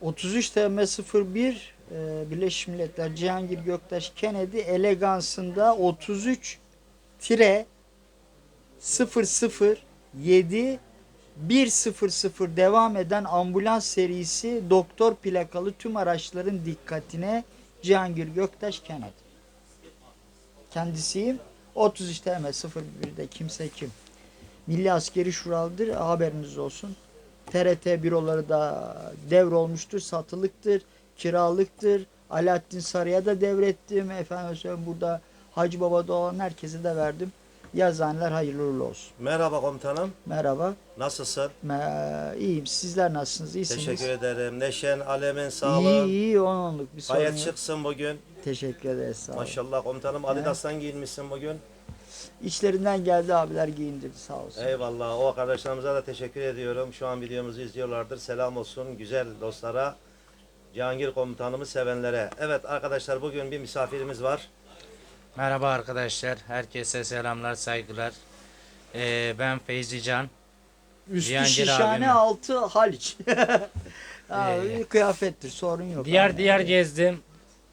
33 TM01 e, Birleşmiş Milletler Cihangir Göktaş Kennedy elegansında 33 tire 007 100 devam eden ambulans serisi doktor plakalı tüm araçların dikkatine Cihangir Göktaş Kennedy. Kendisiyim. 33 TM 01'de kimse kim? Milli Askeri Şuralı'dır. Haberiniz olsun. TRT büroları da devrolmuştur, satılıktır, kiralıktır. Alaaddin Sarı'ya da devrettim. Efendim söyleyeyim burada Hacı Baba'da olan herkese de verdim. Yazanlar hayırlı uğurlu olsun. Merhaba komutanım. Merhaba. Nasılsın? Me- iyiyim. Sizler nasılsınız? İyisiniz? Teşekkür ederim. Neşen, alemin, İyi sağlığın. iyi onluk bir sorun Gayet yok. şıksın bugün. Teşekkür ederiz. Sağ olun. Maşallah komutanım Adidas'tan giyinmişsin bugün. İçlerinden geldi abiler giyindirdi sağ olsun. Eyvallah. O arkadaşlarımıza da teşekkür ediyorum. Şu an videomuzu izliyorlardır. Selam olsun güzel dostlara. Cihangir komutanımı sevenlere. Evet arkadaşlar bugün bir misafirimiz var. Merhaba arkadaşlar. Herkese selamlar, saygılar. Ee, ben Feyzi Can. Üstü Cihangir şişhane abime. altı Haliç. Abi, Ee, kıyafettir sorun yok. Diğer abi. diğer gezdim.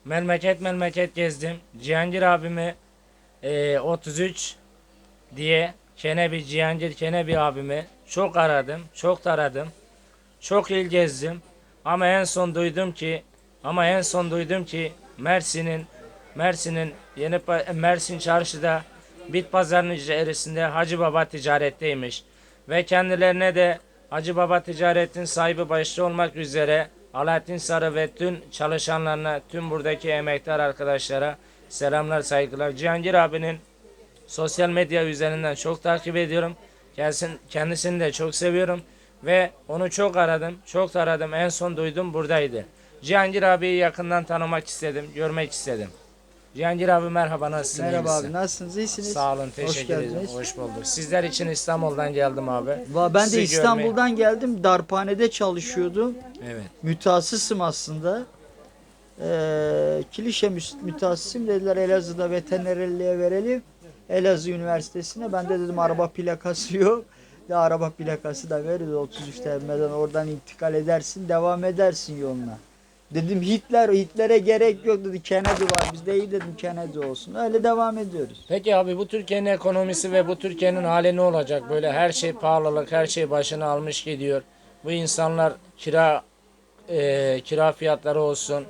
Memleket memleket gezdim. Cihangir abimi e, 33 diye Kenebi Cihangir Kenebi abimi çok aradım, çok taradım. Çok il gezdim. Ama en son duydum ki ama en son duydum ki Mersin'in Mersin'in yeni Mersin çarşıda bit pazarının içerisinde Hacı Baba ticaretteymiş ve kendilerine de Hacı Baba ticaretin sahibi başta olmak üzere Alaaddin Sarı ve tüm çalışanlarına, tüm buradaki emektar arkadaşlara selamlar, saygılar. Cihangir abinin sosyal medya üzerinden çok takip ediyorum. Kendisini, kendisini de çok seviyorum ve onu çok aradım, çok aradım. En son duydum buradaydı. Cihangir abiyi yakından tanımak istedim, görmek istedim. Cihangir abi merhaba nasılsın? Merhaba abi nasılsınız? İyisiniz? Sağ olun, Hoş teşekkür ederim. geldiniz. Hoş bulduk. Sizler için İstanbul'dan geldim abi. Va- Ben Sizi de görmeye- İstanbul'dan geldim. Darphanede çalışıyordum. Evet. Mütehassısım aslında. Ee, kilişe mütehassısım dediler Elazığ'da veterinerliğe verelim. Elazığ Üniversitesi'ne. Ben de dedim araba plakası yok. De araba plakası da veririz 33 TL'den oradan intikal edersin devam edersin yoluna. Dedim Hitler Hitler'e gerek yok dedi Kennedy var bizde iyi dedim Kennedy olsun. Öyle devam ediyoruz. Peki abi bu Türkiye'nin ekonomisi ve bu Türkiye'nin hali ne olacak? Böyle her şey pahalılık, her şey başını almış gidiyor. Bu insanlar kira e, kira fiyatları olsun,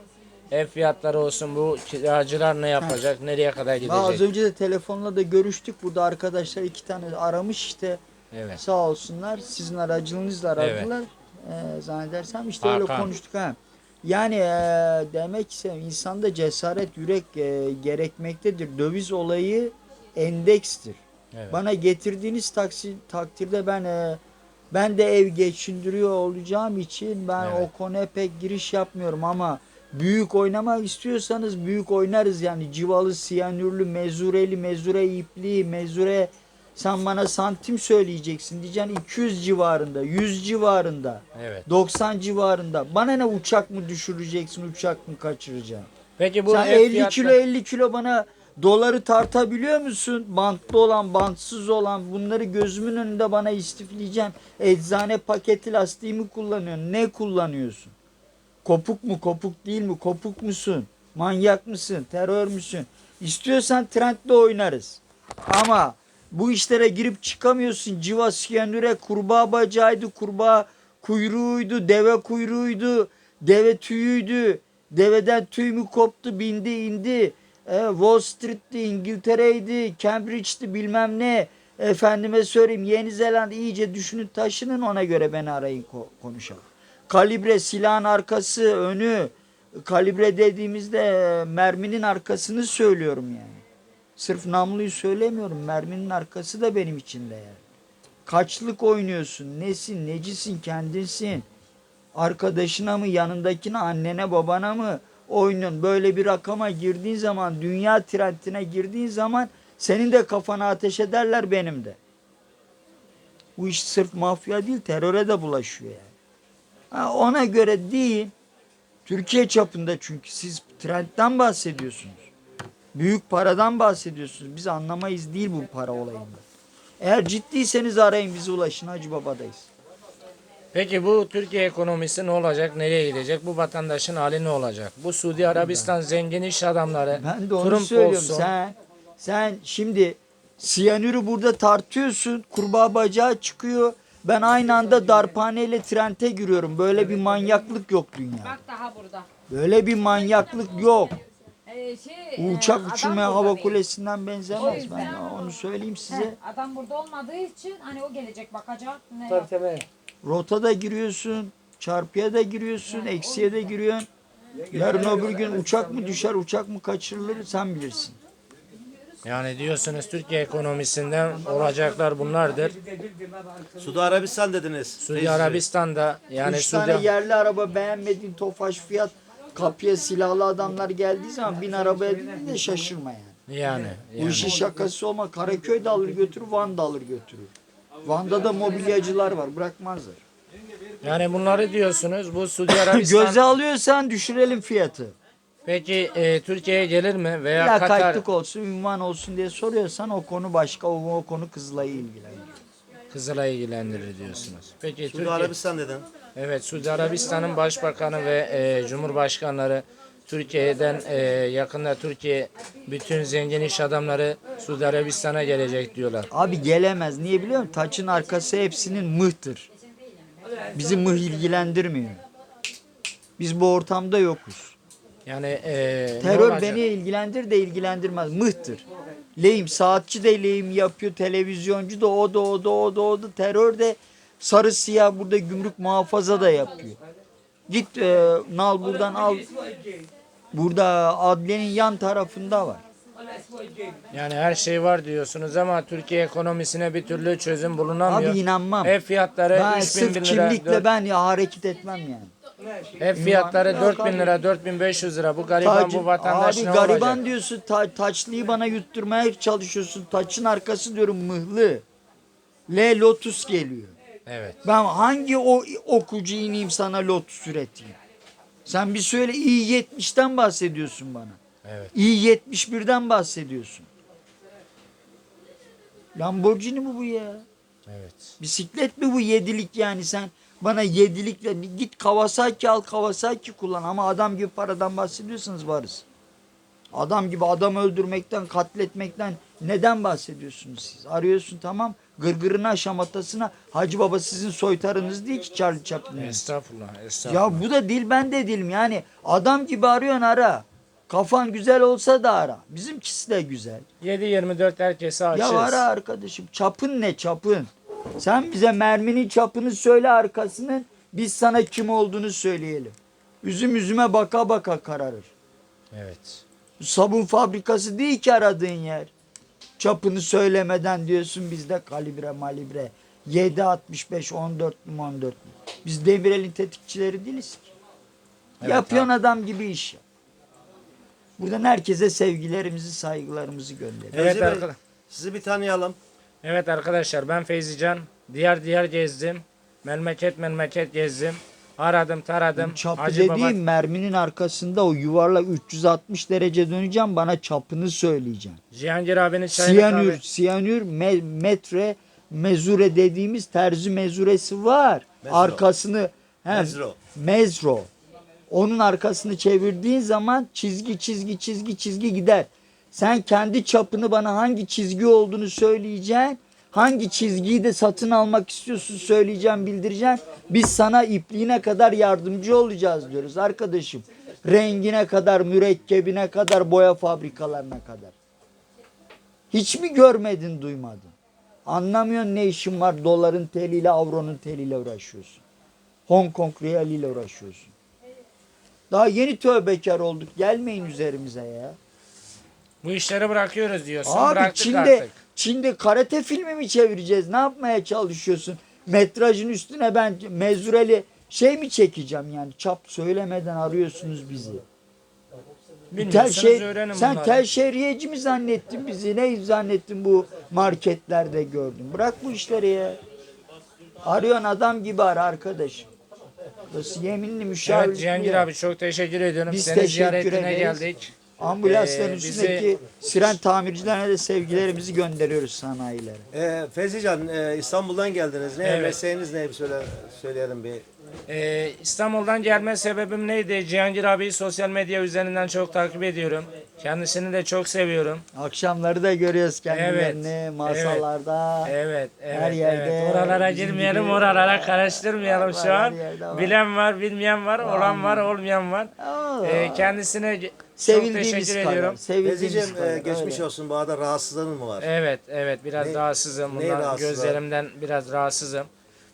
ev fiyatları olsun. Bu kiracılar ne yapacak? Nereye kadar Ha, az gidecek? önce de telefonla da görüştük burada arkadaşlar iki tane aramış işte Evet. Sağ olsunlar sizin aracılığınızla Evet. aradılar. Ee, zannedersem işte öyle Hakan. konuştuk ha. Yani e, demek ise insanda cesaret, yürek e, gerekmektedir. Döviz olayı endekstir. Evet. Bana getirdiğiniz taksi, takdirde ben e, ben de ev geçindiriyor olacağım için ben Evet. o konuya pek giriş yapmıyorum ama büyük oynamak istiyorsanız büyük oynarız yani civalı, siyanürlü, mezureli, mezure ipliği, mezure sen bana santim söyleyeceksin diyeceksin 200 civarında, 100 civarında, Evet. 90 civarında. Bana ne uçak mı düşüreceksin, uçak mı kaçıracaksın? Peki bu Sen ev 50 fiyatları- kilo 50 kilo bana doları tartabiliyor musun? Bantlı olan, bantsız olan bunları gözümün önünde bana istifleyeceksin. Eczane paketi lastiği mi kullanıyorsun? Ne kullanıyorsun? Kopuk mu, kopuk değil mi? Kopuk musun? Manyak mısın? Terör müsün? İstiyorsan trendle oynarız. Ama bu işlere girip çıkamıyorsun. Civa, siyanüre, kurbağa bacağıydı, kurbağa kuyruğuydu, deve kuyruğuydu, deve tüyüydü. Deveden tüy mü koptu, bindi indi. E, Wall Street'ti, İngiltere'ydi, Cambridge'ti bilmem ne. Efendime söyleyeyim Yeni Zelanda iyice düşünün taşının ona göre beni arayın ko- konuşalım. Kalibre silahın arkası, önü. Kalibre dediğimizde e, merminin arkasını söylüyorum yani. Sırf namluyu söylemiyorum. Merminin arkası da benim içinde yani. Kaçlık oynuyorsun? Nesin? Necisin? Kendinsin. Arkadaşına mı, yanındakine, annene, babana mı oynuyorsun? Böyle bir rakama girdiğin zaman, dünya trendine girdiğin zaman senin de kafana ateş ederler benim de. Bu iş sırf mafya değil, teröre de bulaşıyor yani. Ona göre değil. Türkiye çapında çünkü siz trendten bahsediyorsunuz. Büyük paradan bahsediyorsunuz. Biz anlamayız değil bu para olayında. Eğer ciddiyseniz arayın bizi ulaşın Hacı Baba'dayız. Peki bu Türkiye ekonomisi ne olacak? Nereye gidecek? Bu vatandaşın hali ne olacak? Bu Suudi Arabistan zengin iş adamları Ben de onu Trump söylüyorum. olsun. Sen sen şimdi siyanürü burada tartıyorsun. Kurbağa bacağı çıkıyor. Ben aynı anda darphaneyle trente giriyorum. Böyle bir manyaklık yok dünya. Bak daha burada. Böyle bir manyaklık yok. Ee, şey, e, Uçak adam uçurmaya burada hava değil. kulesinden O benzemez. yüzden- Ben onu söyleyeyim size. Heh, adam burada olmadığı için hani o gelecek bakacak. Ne Tabii tabii. Rota giriyorsun. Çarpıya da giriyorsun. Eksiye de giriyorsun. Yarın öbür gün uçak mı düşer, uçak mı kaçırılır sen bilirsin. Yani diyorsunuz Türkiye ekonomisinden olacaklar bunlardır. Suudi Arabistan dediniz. Suudi. Arabistan'da yani Üç Suudi tane yerli araba beğenmediğin tofaş fiyat kapıya silahlı adamlar geldiği zaman bin arabaya bindin de şaşırma yani. yani, Bu yani. işin şakası olma. Karaköy de alır götürür, Van da alır götürür. Van'da da mobilyacılar var. Bırakmazlar. Yani bunları diyorsunuz. Bu Suudi Arabistan Göze alıyorsan düşürelim fiyatı. Peki e, Türkiye'ye gelir mi veya Ya Katar kayıtlık olsun, ünvan olsun diye soruyorsan o konu başka. O, o konu Kızılay'ı ilgilendiriyor. Kızılay'ı ilgilendirir diyorsunuz. Peki Suudi Türkiye Arabistan dedin. Evet Suudi Arabistan'ın başbakanı ve e, cumhurbaşkanları Türkiye'den e, yakında Türkiye bütün zengin iş adamları Suudi Arabistan'a gelecek diyorlar. Abi gelemez. Niye biliyor musun? Taçın arkası hepsinin mıhtır. Bizi mıh ilgilendirmiyor. Biz bu ortamda yokuz. Yani e, Terör beni ilgilendir de ilgilendirmez. Mıhtır. Lehim, saatçi de lehim yapıyor, televizyoncu da o da o da o da o da terör de sarı siyah burada gümrük muhafaza da yapıyor. Git e, nal buradan al. Burada adliyenin yan tarafında var. Yani her şey var diyorsunuz ama Türkiye ekonomisine bir türlü çözüm bulunamıyor. Abi inanmam. Ev fiyatları Ben 3000 sırf bin lira. kimlikle dört- ben ya hareket etmem yani. Ev fiyatları Yok 4000 abi. lira, 4500 lira. Bu gariban Tacı- bu vatandaş abi ne gariban olacak? diyorsun ta, taçlıyı bana yutturmaya çalışıyorsun. Taçın arkası diyorum mıhlı. L Lotus geliyor. Evet. Ben hangi o okucu ineyim sana Lotus üreteyim? Sen bir söyle i70'ten bahsediyorsun bana. Evet. i71'den bahsediyorsun. Lamborghini mi bu ya? Evet. Bisiklet mi bu yedilik yani sen bana yedilikle git Kawasaki al Kawasaki kullan ama adam gibi paradan bahsediyorsanız varız. Adam gibi adam öldürmekten, katletmekten neden bahsediyorsunuz siz? Arıyorsun tamam gırgırına, şamatasına Hacı Baba sizin soytarınız değil ki Charlie Chaplin. Estağfurullah. Estağfurullah. Ya bu da dil ben de dilim yani adam gibi arıyorsun ara. Kafan güzel olsa da ara. Bizimkisi de güzel. 7-24 herkese açığız. Ya ara arkadaşım çapın ne çapın? Sen bize merminin çapını söyle arkasının biz sana kim olduğunu söyleyelim. Üzüm üzüme baka baka kararır. Evet. Sabun fabrikası değil ki aradığın yer. Çapını söylemeden diyorsun bizde kalibre malibre. 7.65 14 mi 14 mi? Biz Demirel'in tetikçileri değiliz ki. Evet, Yapıyorsun adam gibi iş. Buradan herkese sevgilerimizi, saygılarımızı gönderelim. Evet Bey, arkadaşlar. sizi bir tanıyalım. Evet arkadaşlar ben Feyzican. Diğer diğer gezdim. Memleket memleket gezdim. Aradım taradım. Çapı Hacı Baba- dediğim merminin arkasında o yuvarlak 360 derece döneceğim bana çapını söyleyeceğim. Cihangir abinin çayını Siyanür, kahve- siyanür, me- metre, mezure dediğimiz terzi mezuresi var. Mezro. Arkasını he, Mezro. mezro. Onun arkasını çevirdiğin zaman çizgi çizgi çizgi çizgi gider. Sen kendi çapını bana hangi çizgi olduğunu söyleyeceksin. Hangi çizgiyi de satın almak istiyorsun söyleyeceğim, bildireceğim. Biz sana ipliğine kadar yardımcı olacağız diyoruz arkadaşım. Rengine kadar, mürekkebine kadar, boya fabrikalarına kadar. Hiç mi görmedin, duymadın? Anlamıyorsun ne işin var doların teliyle, avronun teliyle uğraşıyorsun. Hong Kong realiyle uğraşıyorsun. Daha yeni tövbekar olduk. Gelmeyin üzerimize ya. Bu işleri bırakıyoruz diyorsun. Abi Bıraktık Çin'de artık. Çin'de karate filmi mi çevireceğiz? Ne yapmaya çalışıyorsun? Metrajın üstüne ben mezureli şey mi çekeceğim yani? Çap söylemeden arıyorsunuz bizi. Tel şey, sen bunları. tel şehriyeci mi zannettin bizi? Ne zannettin bu marketlerde gördün? Bırak bu işleri ya. Arıyorsun adam gibi ara arkadaş. Burası yeminli müşavirlik. Evet Cihangir ya. abi çok teşekkür ediyorum. Biz Seni teşekkür ziyaretine ederiz. geldik. Ambulansların Ee, bizi- üstündeki siren tamircilerine de sevgilerimizi gönderiyoruz sanayilere. Ee, Fevzican e, İstanbul'dan geldiniz. Ne Evet. mesleğiniz ne? Bir söyle, söyleyelim bir. Ee, İstanbul'dan gelme sebebim neydi? Cihangir abiyi sosyal medya üzerinden çok takip ediyorum. Kendisini de çok seviyorum. Akşamları da görüyoruz kendilerini Evet, masalarda. Evet, evet, Her yerde evet. Oralara girmeyelim, gibi- oralara karıştırmayalım Var, şu var, an. var. Bilen var, bilmeyen var, olan var, olmayan var. Ee, kendisine ce- çok sevildiğimiz teşekkür kadar. ediyorum. Sevildiğimiz kadar. e, geçmiş öyle. olsun. Bu arada rahatsızlığın mı var? Evet, evet biraz Ne- rahatsızım. ne Bundan rahatsızlığı? gözlerimden biraz rahatsızım.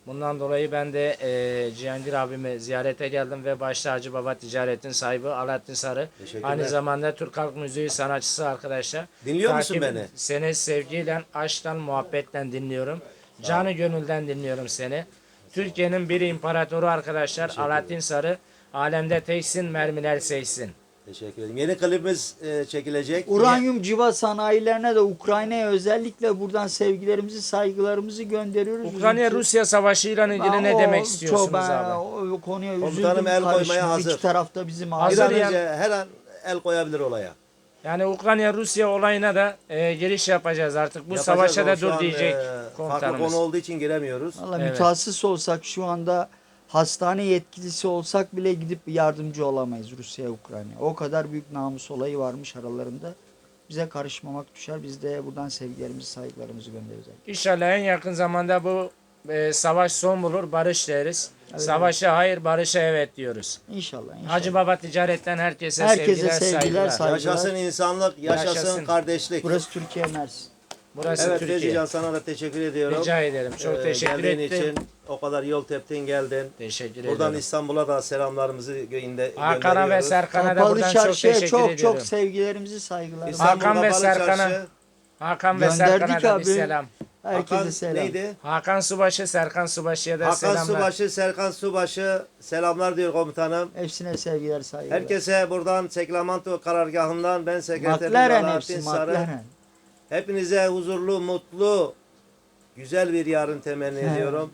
Bundan dolayı ben de e, Cihangir abimi ziyarete geldim ve başta Hacı Baba Ticaret'in sahibi Alaaddin Sarı. Aynı zamanda Türk Halk Müziği sanatçısı arkadaşlar. Dinliyor musun Takip- beni? Seni sevgiyle, aşktan, muhabbetle dinliyorum. Canı gönülden dinliyorum seni. Türkiye'nin bir imparatoru arkadaşlar Alaaddin Sarı. Alemde teksin, mermiler seysin. Teşekkür ederim. Yeni klibimiz e, çekilecek. Uranyum civa sanayilerine de Ukrayna'ya özellikle buradan sevgilerimizi, saygılarımızı gönderiyoruz. Ukrayna-Rusya savaşıyla ilgili Ben ne o- demek çok istiyorsunuz ben abi? O, o konuya üzüldüm. Komutanım el koymaya karıştım. hazır. İki tarafta bizim Bir Hazır ya. önce her an el koyabilir olaya. Yani Ukrayna-Rusya olayına da e, giriş yapacağız artık. Bu Yapacağız savaşa ama da şu dur an, diyecek e, Farklı komutanımız. konu olduğu için giremiyoruz. Valla Evet. mütehassıs olsak şu anda hastane yetkilisi olsak bile gidip yardımcı olamayız Rusya'ya Ukrayna'ya. O kadar büyük namus olayı varmış aralarında. Bize karışmamak düşer. Biz de buradan sevgilerimizi, saygılarımızı göndereceğiz. İnşallah en yakın zamanda bu e, savaş son bulur, barış deriz. Savaşa hayır, barışa evet diyoruz. İnşallah. inşallah. Hacı Baba Ticaret'ten herkese, Herkese sevgiler, sevgiler, saygılar. saygılar. Yaşasın insanlık, yaşasın, Yaşasın. kardeşlik. Burası Türkiye Mersin. Burası evet Türkiye. Fevzican sana da teşekkür ediyorum. Rica ederim. Çok Ee, teşekkür ettim. için o kadar yol teptin geldin. Teşekkür Buradan ederim. İstanbul'a da selamlarımızı gö- Hakan'a ve gönderiyoruz. Serkan'a da Kapalı buradan çok çarşıya teşekkür çok ediyorum. çok sevgilerimizi, saygılarımızı. İstanbul Hakan ve Kapalı Serkan'a- Çarşı. Hakan ve Gönderdik Serkan'a da bir abi. selam. Herkese Hakan selam. neydi? Hakan Subaşı, Serkan Subaşı'ya da Hakan selamlar. Subaşı, Serkan Subaşı selamlar diyor komutanım. Hepsine sevgiler, saygılar. Herkese buradan Seklamento karargahından ben sekreterim McLaren Alaaddin hepsi, Sarı. McLaren. Hepinize huzurlu, mutlu, güzel bir yarın temenni ediyorum.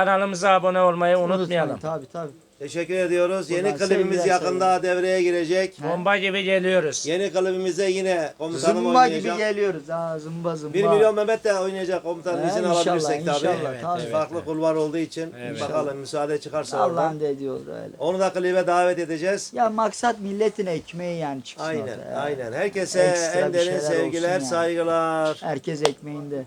Kanalımıza abone olmayı unutmayalım. Tabii tabii. Teşekkür ediyoruz. Yeni Buradan klibimiz sevgiler, yakında devreye girecek. Bomba gibi geliyoruz. Yeni klibimizde yine komutanım Zımba gibi oynayacak. geliyoruz. Ha, zımba zımba. 1 milyon Mehmet de oynayacak komutanım He, izin inşallah, alabilirsek tabii. inşallah, Evet, tabii. evet. Farklı kulvar olduğu için Evet. bakalım müsaade çıkarsa oradan. Allah'ın dediği olur öyle. Onu da klibe davet edeceğiz. Ya maksat milletin ekmeği yani çıksın Aynen, ortaya. aynen. Herkese Ekstra en derin şeyler olsun sevgiler, yani. saygılar. Herkes ekmeğinde.